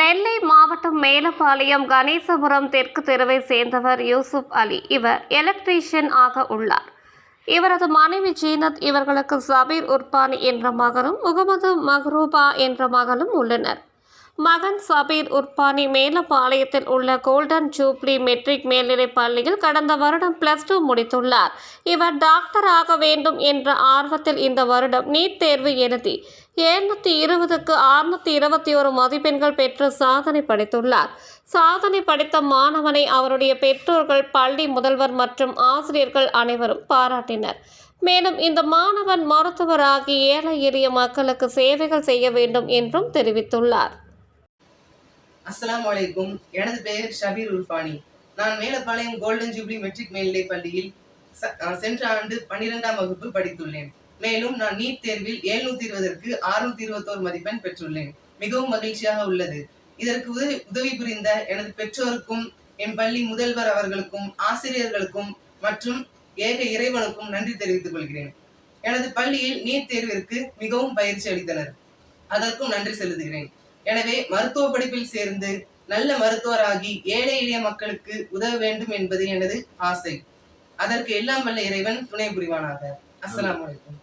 நெல்லை மாவட்டம் மேலப்பாளையம் கணேசபுரம் தெற்கு தெருவை சேர்ந்தவர் யூசுப் அலி. இவர் எலக்ட்ரீஷியன் ஆக உள்ளார். இவரது மனைவி ஜீனத் இவர்களுக்கு சபீர் உர்பானி என்ற மகனும் முகமது மஹ்ரூபா என்ற மகளும் உள்ளனர். மகன் சபீர் உர்பானி மேலப்பாளையத்தில் உள்ள கோல்டன் ஜூப்ளி மெட்ரிக் மேல்நிலைப் பள்ளியில் கடந்த வருடம் பிளஸ் டூ முடித்துள்ளார். இவர் டாக்டர் ஆக வேண்டும் என்ற ஆர்வத்தில் இந்த வருடம் நீட் தேர்வு எழுதி எழுநூற்றி இருபதுக்கு அறுநூற்றி இருபத்தி ஒரு மதிப்பெண்கள் பெற்று சாதனை படைத்துள்ளார். சாதனை படைத்த மாணவனை அவருடைய பெற்றோர்கள் பள்ளி முதல்வர் மற்றும் ஆசிரியர்கள் அனைவரும் பாராட்டினர். மேலும் இந்த மாணவன் மருத்துவராகி ஏழை எளிய மக்களுக்கு சேவைகள் செய்ய வேண்டும் என்றும் தெரிவித்துள்ளார். அஸ்லாம் வலைக்கும் எனது பெயர் ஷபீர் உல்பானி நான் மேலப்பாளையம் கோல்டன் ஜூப்ளி மெட்ரிக் மேல்நிலைப் பள்ளியில் சென்ற ஆண்டு பன்னிரெண்டாம் வகுப்பு படித்துள்ளேன். மேலும் நான் நீட் தேர்வில் எழுநூத்தி இருபதற்கு அறுநூத்தி இருபத்தோரு மதிப்பெண் பெற்றுள்ளேன். மிகவும் மகிழ்ச்சியாக உள்ளது. இதற்கு உதவி உதவி புரிந்த எனது பெற்றோருக்கும் என் பள்ளி முதல்வர் அவர்களுக்கும் ஆசிரியர்களுக்கும் மற்றும் ஏக இறைவனுக்கும் நன்றி தெரிவித்துக் கொள்கிறேன். எனது பள்ளியில் நீட் தேர்விற்கு மிகவும் பயிற்சி அளித்தனர். அதற்கும் நன்றி செலுத்துகிறேன். எனவே மருத்துவ படிப்பில் சேர்ந்து நல்ல மருத்துவராகி ஏழை எளிய மக்களுக்கு உதவ வேண்டும் என்பது எனது ஆசை. அதற்கு எல்லாம் வல்ல இறைவன் துணை புரிவானாக. அஸ்லாம் அலைக்கும்.